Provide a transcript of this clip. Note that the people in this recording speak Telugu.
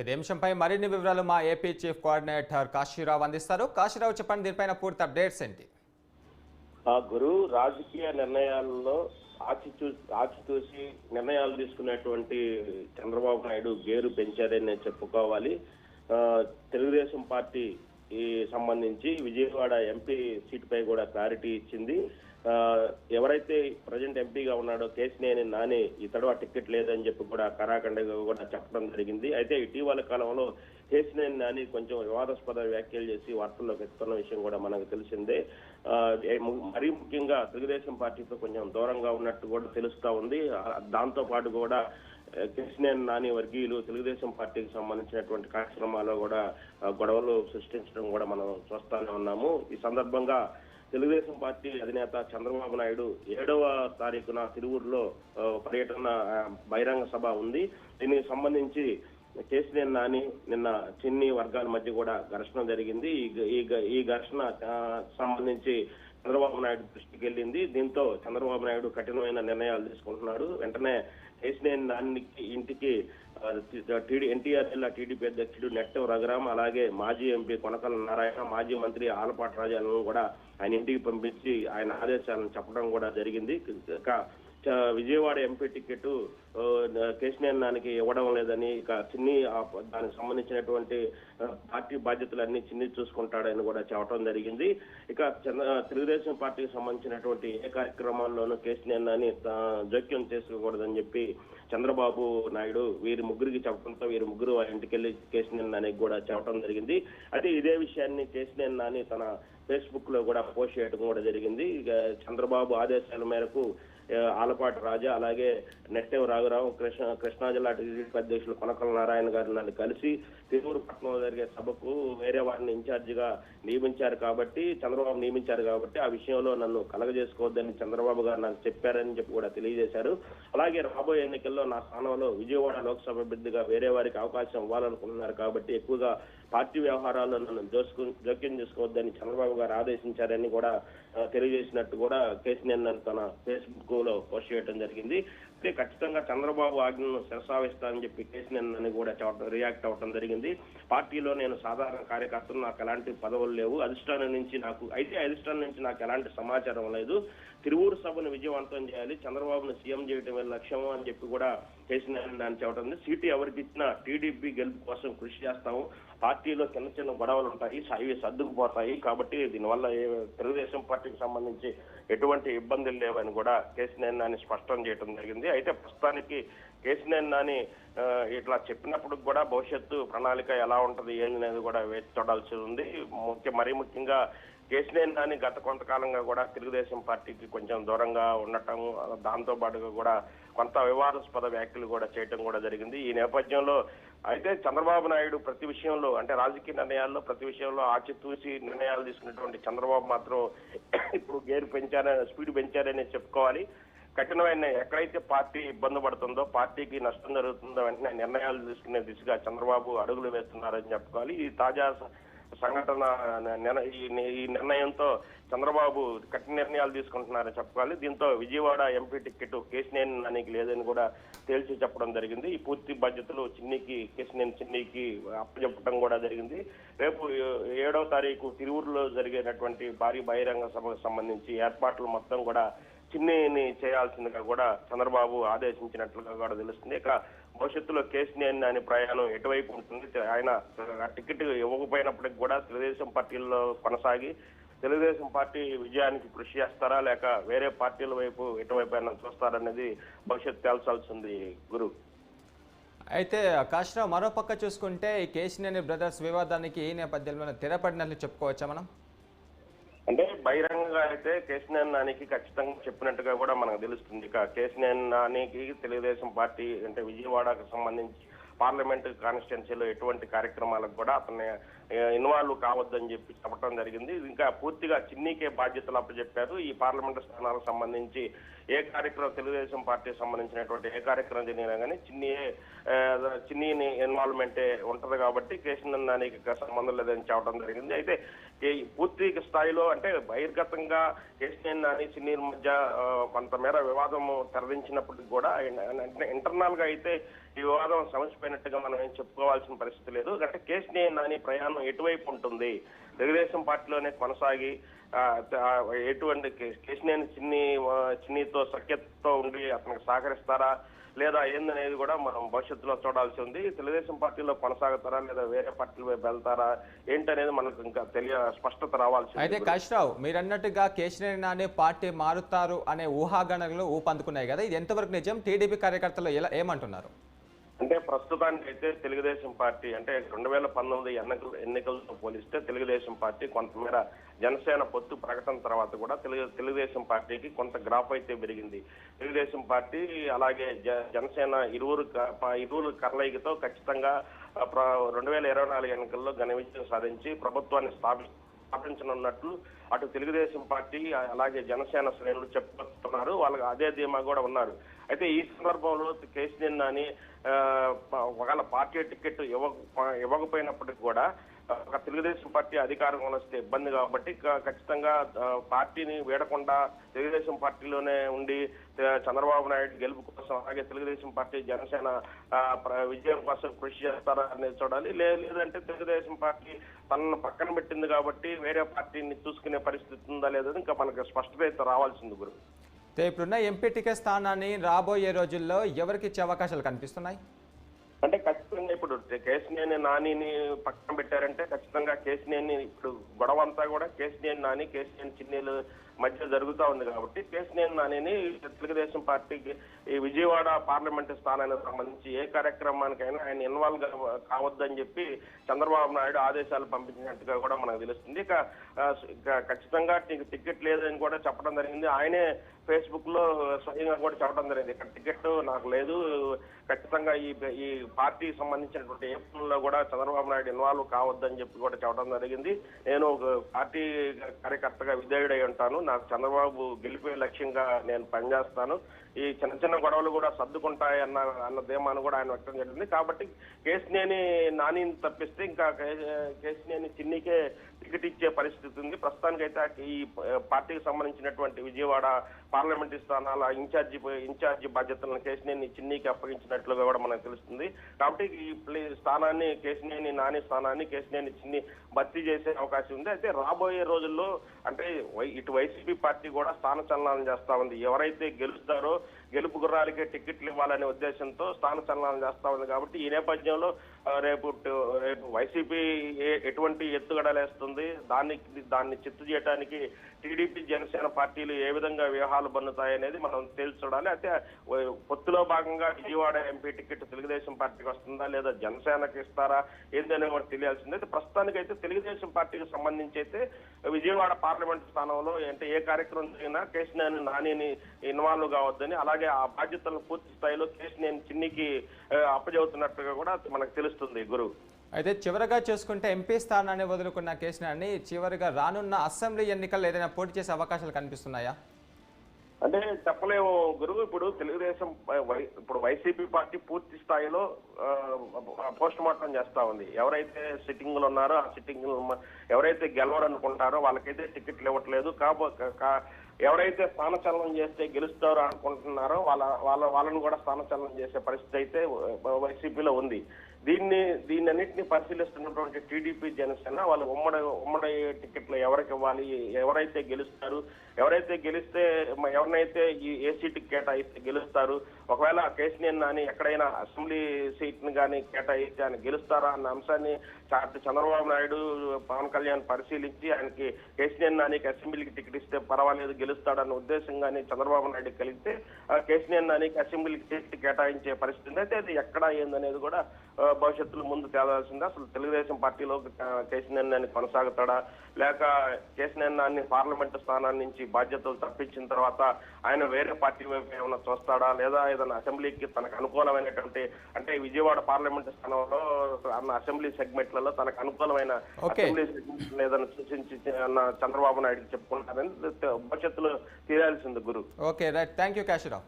ఇదే అంశంపై మరిన్ని వివరాలు మా ఏపీ చీఫ్ కోఆర్డినేటర్ కాశీరావు అందిస్తారు. కాశీరావు చెప్పండి దీనిపైన పూర్తి అప్డేట్స్ ఏంటి? ఆ గురు రాజకీయ నిర్ణయాల్లో ఆచిచూ ఆచితూసి నిర్ణయాలు తీసుకునేటువంటి చంద్రబాబు నాయుడు గేరు పెంచారని నేను చెప్పుకోవాలి. తెలుగుదేశం పార్టీ సంబంధించి విజయవాడ ఎంపీ సీటుపై కూడా క్లారిటీ ఇచ్చింది. ఎవరైతే ప్రజెంట్ ఎంపీగా ఉన్నాడో కేసినేని నాని ఇతడు ఆ టికెట్ లేదని చెప్పి కూడా కరాఖండగా కూడా చెప్పడం జరిగింది. అయితే ఇటీవల కాలంలో కేసినేని నాని కొంచెం వివాదాస్పద వ్యాఖ్యలు చేసి వార్తల్లోకి ఎత్తున్న విషయం కూడా మనకు తెలిసిందే. మరీ ముఖ్యంగా తెలుగుదేశం పార్టీతో కొంచెం దూరంగా ఉన్నట్టు కూడా తెలుస్తా ఉంది. దాంతో పాటు కూడా కృష్ణన్ నాని వర్గీయులు తెలుగుదేశం పార్టీకి సంబంధించినటువంటి కార్యక్రమాల్లో కూడా గొడవలు సృష్టించడం కూడా మనం చూస్తానే ఉన్నాము. ఈ సందర్భంగా తెలుగుదేశం పార్టీ అధినేత చంద్రబాబు నాయుడు ఏడవ తారీఖున తిరువురులో పర్యటన బహిరంగ సభ ఉంది. దీనికి సంబంధించి కేసీఆర్ నాని నిన్న చిన్ని వర్గాల మధ్య కూడా ఘర్షణ జరిగింది. ఈ ఈ ఘర్షణ సంబంధించి చంద్రబాబు నాయుడు దృష్టికి వెళ్ళింది. దీంతో చంద్రబాబు నాయుడు కఠినమైన నిర్ణయాలు తీసుకుంటున్నాడు. వెంటనే కేసీఆర్ నానికి ఇంటికి టీడీ ఎన్టీఆర్ జిల్లా టీడీపీ అధ్యక్షుడు నెట్టం రఘురామ్ అలాగే మాజీ ఎంపీ కొనకల నారాయణ మాజీ మంత్రి ఆలపాటి రాజాలను కూడా ఆయన ఇంటికి పంపించి ఆయన ఆదేశాలను చెప్పడం కూడా జరిగింది. విజయవాడ ఎంపీ టికెట్ కేసీఆర్ నాన్నకి ఇవ్వడం లేదని ఇక చిన్ని ఆ దానికి సంబంధించినటువంటి పార్టీ బాధ్యతలన్నీ చిన్ని చూసుకుంటాడని కూడా చెప్పడం జరిగింది. ఇక చంద్ర తెలుగుదేశం పార్టీకి సంబంధించినటువంటి ఏ కార్యక్రమాల్లోనూ కేసీఆర్ నాని జోక్యం చేసుకోకూడదని చెప్పి చంద్రబాబు నాయుడు వీరి ముగ్గురికి చెప్పడంతో వీరి ముగ్గురు ఆ ఇంటికి వెళ్ళి కేసీఆర్ నానికి కూడా చెప్పడం జరిగింది. అయితే ఇదే విషయాన్ని కేసీఆర్ నాని తన ఫేస్బుక్లో కూడా పోస్ట్ చేయడం కూడా జరిగింది. ఇక చంద్రబాబు ఆదేశాల మేరకు ఆలపాటి రాజా అలాగే నెట్టెం రాఘరావు కృష్ణ కృష్ణా జిల్లా టీడీపీ అధ్యక్షులు కొనకల నారాయణ గారిని కలిసి తిరువురు పట్టణంలో జరిగే సభకు వేరే వారిని ఇన్ఛార్జిగా నియమించారు కాబట్టి చంద్రబాబు నియమించారు కాబట్టి ఆ విషయంలో నన్ను కలగజేసుకోవద్దని చంద్రబాబు గారు నాకు చెప్పారని చెప్పి కూడా తెలియజేశారు. అలాగే రాబోయే ఎన్నికల్లో నా స్థానంలో విజయవాడ లోక్సభ అభ్యర్థిగా వేరే వారికి అవకాశం ఇవ్వాలనుకుంటున్నారు కాబట్టి ఎక్కువగా పార్టీ వ్యవహారాల్లో నన్ను జోసుకు జోక్యం చేసుకోవద్దని చంద్రబాబు గారు ఆదేశించారని కూడా తెలియజేసినట్టు కూడా కేసీఆర్ తన ఫేస్బుక్లో పోస్ట్ చేయడం జరిగింది. అయితే ఖచ్చితంగా చంద్రబాబు ఆజ్ఞను శిరసావిస్తానని చెప్పి కేసీఆర్ కూడా రియాక్ట్ అవ్వడం జరిగింది. పార్టీలో నేను సాధారణ కార్యకర్తను నాకు ఎలాంటి పదవులు లేవు. అధిష్టానం నుంచి నాకు అయితే అధిష్టానం నుంచి నాకు ఎలాంటి సమాచారం లేదు. తిరువూరు సభను విజయవంతం చేయాలి. చంద్రబాబును సీఎం చేయటమే లక్ష్యము అని చెప్పి కూడా కేసీఆర్ దాన్ని చెప్పడం ఉంది. సీటు ఎవరికి ఇచ్చినా టీడీపీ గెలుపు కోసం కృషి చేస్తాము. పార్టీలో చిన్న చిన్న గొడవలు ఉంటాయి అవి సర్దుకుపోతాయి. కాబట్టి దీనివల్ల తెలుగుదేశం పార్టీకి సంబంధించి ఎటువంటి ఇబ్బందులు లేవని కూడా కేసీఆర్ నాని స్పష్టం చేయడం జరిగింది. అయితే ప్రస్తుతానికి కేసీఆర్ నాని ఇట్లా చెప్పినప్పుడు కూడా భవిష్యత్తు ప్రణాళిక ఎలా ఉంటది ఏంటనేది కూడా వేచి చూడాల్సి ఉంది. ముఖ్య మరీ ముఖ్యంగా కేసీఆర్ నాని గత కొంతకాలంగా కూడా తెలుగుదేశం పార్టీకి కొంచెం దూరంగా ఉండటం దాంతో పాటుగా కూడా కొంత వివాదాస్పద వ్యాఖ్యలు కూడా చేయటం కూడా జరిగింది. ఈ నేపథ్యంలో అయితే చంద్రబాబు నాయుడు ప్రతి విషయంలో అంటే రాజకీయ నిర్ణయాల్లో ప్రతి విషయంలో ఆచితూసి నిర్ణయాలు తీసుకున్నటువంటి చంద్రబాబు మాత్రం ఇప్పుడు గేరు పెంచారని స్పీడ్ పెంచారని చెప్పుకోవాలి. కఠినమైన ఎక్కడైతే పార్టీ ఇబ్బంది పడుతుందో పార్టీకి నష్టం జరుగుతుందో వెంటనే నిర్ణయాలు తీసుకునే దిశగా చంద్రబాబు అడుగులు వేస్తున్నారని చెప్పుకోవాలి. ఈ తాజా సంఘటన ఈ ఈ నిర్ణయంతో చంద్రబాబు కఠిన నిర్ణయాలు తీసుకుంటున్నారని చెప్పుకోవాలి. దీంతో విజయవాడ ఎంపీ టికెట్ కేసినేని నానికి లేదని కూడా తేల్చి చెప్పడం జరిగింది. ఈ పూర్తి బాధ్యతలు చిన్నికి కేసినేని చిన్నికి అప్పచెప్పడం కూడా జరిగింది. రేపు ఏడో ఏడవ తారీఖు తిరువురులో జరిగేటటువంటి భారీ బహిరంగ సభకు సంబంధించి ఏర్పాట్లు మొత్తం కూడా చిన్నిని చేయాల్సిందిగా కూడా చంద్రబాబు ఆదేశించినట్లుగా కూడా తెలుస్తుంది. ఇక భవిష్యత్తులో కేసీఆర్ నాని ప్రయాణం ఎటువైపు ఉంటుంది? ఆయన టికెట్ ఇవ్వకపోయినప్పటికి కూడా తెలుగుదేశం పార్టీల్లో కొనసాగి తెలుగుదేశం పార్టీ విజయానికి కృషి చేస్తారా? లేక వేరే పార్టీల వైపు ఎటువైపు అయినా చూస్తారనేది భవిష్యత్తు తేల్చాల్సింది గురు. అయితే కాశీరావు మరో పక్క చూసుకుంటే ఈ కేశినేని బ్రదర్స్ వివాదానికి ఈ నేపథ్యంలో తెరపడినట్లు చెప్పుకోవచ్చా మనం? బహిరంగంగా అయితే కేసీఆర్ నానికి ఖచ్చితంగా చెప్పినట్టుగా కూడా మనకు తెలుస్తుంది. ఇక కేసీఆర్ నానికి తెలుగుదేశం పార్టీ అంటే విజయవాడకు సంబంధించి పార్లమెంట్ కాన్స్టిట్యున్సీలో ఎటువంటి కార్యక్రమాలకు కూడా అతన్ని ఇన్వాల్వ్ కావద్దని చెప్పి చెప్పడం జరిగింది. ఇంకా పూర్తిగా చిన్నీకే బాధ్యతలు అప్పచెప్పారు ఈ పార్లమెంట్ స్థానాలకు సంబంధించి ఏ కార్యక్రమం తెలుగుదేశం పార్టీకి సంబంధించినటువంటి ఏ కార్యక్రమం జరిగినా కానీ చిన్ని చిన్నీని ఇన్వాల్వ్మెంటే ఉంటది కాబట్టి కేసీఆర్ నానికి సంబంధం లేదని చెప్పడం జరిగింది. అయితే పూర్తి స్థాయిలో అంటే బహిర్గతంగా కేసీఆర్ నాని సినీ మధ్య కొంతమేర వివాదం తరలించినప్పటికి కూడా ఇంటర్నల్గా అయితే ఈ వివాదం సమసిపోయినట్టుగా మనం ఏం చెప్పుకోవాల్సిన పరిస్థితి లేదు. అంటే కేసీఆర్ నాని ప్రయాణం ఎటువైపు ఉంటుంది? తెలుగుదేశం పార్టీలోనే కొనసాగి ఎటువంటి కేశినేని చిన్ని చిన్నితో సఖ్యతతో ఉండి అతనికి సహకరిస్తారా? లేదా ఏందనేది కూడా మనం భవిష్యత్తులో చూడాల్సి ఉంది. తెలుగుదేశం పార్టీలో కొనసాగుతారా లేదా వేరే పార్టీల వైపు వెళ్తారా? ఏంటనేది మనకు ఇంకా తెలియ స్పష్టత రావాల్సి అయితే కాశరావు మీరు అన్నట్టుగా కేశినేని నాని పార్టీ మారుతారు అనే ఊహాగణలు ఊపందుకున్నాయి కదా. ఇది ఎంతవరకు నిజం? టీడీపీ కార్యకర్తలు ఎలా ఏమంటున్నారు? అంటే ప్రస్తుతానికి అయితే తెలుగుదేశం పార్టీ అంటే రెండు వేల పంతొమ్మిది ఎన్నికల ఎన్నికలతో పోలిస్తే తెలుగుదేశం పార్టీ కొంతమేర జనసేన పొత్తు ప్రకటన తర్వాత కూడా తెలుగు తెలుగుదేశం పార్టీకి కొంత గ్రాఫ్ అయితే పెరిగింది. తెలుగుదేశం పార్టీ అలాగే జ- జనసేన ఇరువురు ఇరువురు కర్లయికతో ఖచ్చితంగా ప్ర- రెండు వేల ఇరవై నాలుగు ఎన్నికల్లో ఘన విజయం సాధించి ప్రభుత్వాన్ని స్థాపి స్థాపించనున్నట్లు అటు తెలుగుదేశం పార్టీ అలాగే జనసేన శ్రేణులు చెప్తున్నారు వాళ్ళకి అదే ధీమా కూడా ఉన్నారు. అయితే ఈ సందర్భంలో కేసీఆర్ నాని ఒకవేళ పార్టీ టికెట్ ఇవ్వక ఇవ్వకపోయినప్పటికీ కూడా ఒక తెలుగుదేశం పార్టీ అధికారంలో వస్తే ఇబ్బంది కాబట్టి క- ఖచ్చితంగా పార్టీని వీడకుండా తెలుగుదేశం పార్టీలోనే ఉండి చంద్రబాబు నాయుడు గెలుపు కోసం అలాగే తెలుగుదేశం పార్టీ జనసేన ప్ర- విజయం కోసం కృషి చేస్తారా అనేది చూడాలి. లే- లేదంటే తెలుగుదేశం పార్టీ తనను పక్కన పెట్టింది కాబట్టి వేరే పార్టీని చూసుకునే పరిస్థితి ఉందా లేదని ఇంకా మనకు స్పష్టత అయితే రావాల్సింది గురు ఇప్పుడున్న ఎంపీ టికెట్ స్థానాన్ని రాబోయే రోజుల్లో ఎవరికి ఇచ్చే అవకాశాలు కనిపిస్తున్నాయి? అంటే ఖచ్చితంగా ఇప్పుడు కేసినేని నానిని పక్కన పెట్టారంటే ఖచ్చితంగా కేసినేని ఇప్పుడు గొడవ అంతా కూడా కేసినేని నాని కేసినేని చిన్నీలు మధ్య జరుగుతూ ఉంది కాబట్టి కేసినేని నానిని తెలుగుదేశం పార్టీకి ఈ విజయవాడ పార్లమెంటు స్థానానికి సంబంధించి ఏ కార్యక్రమానికైనా ఆయన ఇన్వాల్వ్ కావద్దని చెప్పి చంద్రబాబు నాయుడు ఆదేశాలు పంపించినట్టుగా కూడా మనకు తెలుస్తుంది. ఇక ఇక ఖచ్చితంగా నీకు టికెట్ లేదని కూడా చెప్పడం జరిగింది. ఆయనే ఫేస్బుక్లో స్వయంగా కూడా చెప్పడం జరిగింది. ఇక్కడ టికెట్ నాకు లేదు. ఖచ్చితంగా ఈ ఈ పార్టీకి సంబంధించినటువంటి ఏపీలో కూడా చంద్రబాబు నాయుడు ఇన్వాల్వ్ కావద్దని చెప్పి కూడా చెప్పడం జరిగింది. నేను ఒక పార్టీ కార్యకర్తగా విధేయుడై ఉంటాను. నాకు చంద్రబాబు గెలిపే లక్ష్యంగా నేను పనిచేస్తాను. ఈ చిన్న చిన్న గొడవలు కూడా సర్దుకుంటాయన్న అన్న ధీమాను కూడా ఆయన వ్యక్తం జరిగింది కాబట్టి కేసినేని నానిని తప్పిస్తే ఇంకా కే- కేసినేని చిన్నికే టికెట్ ఇచ్చే పరిస్థితి ఉంది. ప్రస్తుతానికైతే ఈ పార్టీకి సంబంధించినటువంటి విజయవాడ పార్లమెంటరీ స్థానాల ఇన్ఛార్జి ఇన్ఛార్జి బాధ్యతలను కేసినేని చిన్నికి అప్పగించినట్లుగా కూడా మనకు తెలుస్తుంది. కాబట్టి ఈ ప్లే- స్థానాన్ని కేసినేని నాని స్థానాన్ని కేసినేని చిన్ని భర్తీ చేసే అవకాశం ఉంది. అయితే రాబోయే రోజుల్లో అంటే వై- ఇటు వైసీపీ పార్టీ కూడా స్థాన చలనాలను చేస్తా ఉంది. ఎవరైతే గెలుస్తారో గెలుపు గుర్రాలకే టికెట్లు ఇవ్వాలనే ఉద్దేశంతో స్థాన చలనాలు చేస్తా ఉంది. కాబట్టి ఈ నేపథ్యంలో రేపు రేపు వైసీపీ ఏ- ఎటువంటి ఎత్తుగడలేస్తుంది దాన్ని దాన్ని చిత్తు చేయడానికి టీడీపీ జనసేన పార్టీలు ఏ విధంగా వ్యూహాలు బన్నుతాయనేది మనం తేల్చి చూడాలి అయితే పొత్తులో భాగంగా విజయవాడ ఎంపీ టికెట్ తెలుగుదేశం పార్టీకి వస్తుందా లేదా జనసేనకి ఇస్తారా? ఏందనే కూడా తెలియాల్సింది. అయితే ప్రస్తుతానికైతే తెలుగుదేశం పార్టీకి సంబంధించి అయితే విజయవాడ పార్లమెంట్ స్థానంలో అంటే ఏ కార్యక్రమం జరిగినా కేసినేని నానిని ఇన్వాల్వ్ కావద్దని అలాగే ఆ బాధ్యతలను పూర్తి స్థాయిలో కేసినేని చిన్నికి ఆ, కూడా మనకు తెలుస్తుంది గురు అయితే చివరగా చూసుకుంటే ఎంపీ స్థానాన్ని వదులుకున్న కేసినాన్ని చివరిగా రానున్న అసెంబ్లీ ఎన్నికల్లో ఏదైనా పోటీ చేసే అవకాశాలు కనిపిస్తున్నాయా? అంటే చెప్పలేము గురువు. ఇప్పుడు తెలుగుదేశం ఇప్పుడు వైసీపీ పార్టీ పూర్తి స్థాయిలో పోస్ట్ మార్టం చేస్తా ఉంది. ఎవరైతే సిట్టింగ్లు ఉన్నారో ఆ సిట్టింగ్ ఎవరైతే గెలవరనుకుంటారో వాళ్ళకైతే టికెట్లు ఇవ్వట్లేదు. కాబో ఎవరైతే స్థానచలనం చేస్తే గెలుస్తారో అనుకుంటున్నారో వాళ్ళ వాళ్ళ వాళ్ళను కూడా స్థానచలనం చేసే పరిస్థితి అయితే వైసీపీలో ఉంది. దీన్ని దీన్ని అన్నింటినీ పరిశీలిస్తున్నటువంటి టీడీపీ జనసేన వాళ్ళు ఉమ్మడి ఉమ్మడి టికెట్లు ఎవరికి ఇవ్వాలి ఎవరైతే గెలుస్తారు ఎవరైతే గెలిస్తే ఎవరినైతే ఈ ఏ సీటుకి కేటాయిస్తే గెలుస్తారు ఒకవేళ కేసీఆర్ నాని ఎక్కడైనా అసెంబ్లీ సీట్ని కానీ కేటాయిస్తే ఆయన గెలుస్తారా అన్న అంశాన్ని చంద్రబాబు నాయుడు పవన్ కళ్యాణ్ పరిశీలించి ఆయనకి కేసీఆర్ నానికి అసెంబ్లీకి టికెట్ ఇస్తే పర్వాలేదు గెలుస్తాడన్న ఉద్దేశంగానే చంద్రబాబు నాయుడు కలిగితే కేసీఆర్ నానికి అసెంబ్లీకి టికెట్ కేటాయించే పరిస్థితి అయితే అది ఎక్కడ ఏందనేది కూడా భవిష్యత్తులో ముందు తేలాల్సిందే. అసలు తెలుగుదేశం పార్టీలో కేసీఆర్ నాని కొనసాగుతాడా? లేక కేసీఆర్ నాని పార్లమెంటు స్థానాన్ని నుంచి బాధ్యతలు తప్పించిన తర్వాత ఆయన వేరే పార్టీ వైపు ఏమైనా చూస్తాడా? లేదా ఏదైనా అసెంబ్లీకి తనకు అనుకూలమైనటువంటి అంటే విజయవాడ పార్లమెంటు స్థానంలో అన్న అసెంబ్లీ సెగ్మెంట్లలో తనకు అనుకూలమైన. అసెంబ్లీ సెగ్మెంట్లు ఏదైనా సూచించి అన్న చంద్రబాబు నాయుడు చెప్పుకుంటారని భవిష్యత్తులో తీరాల్సింది గురు. Okay right thank you Kasirao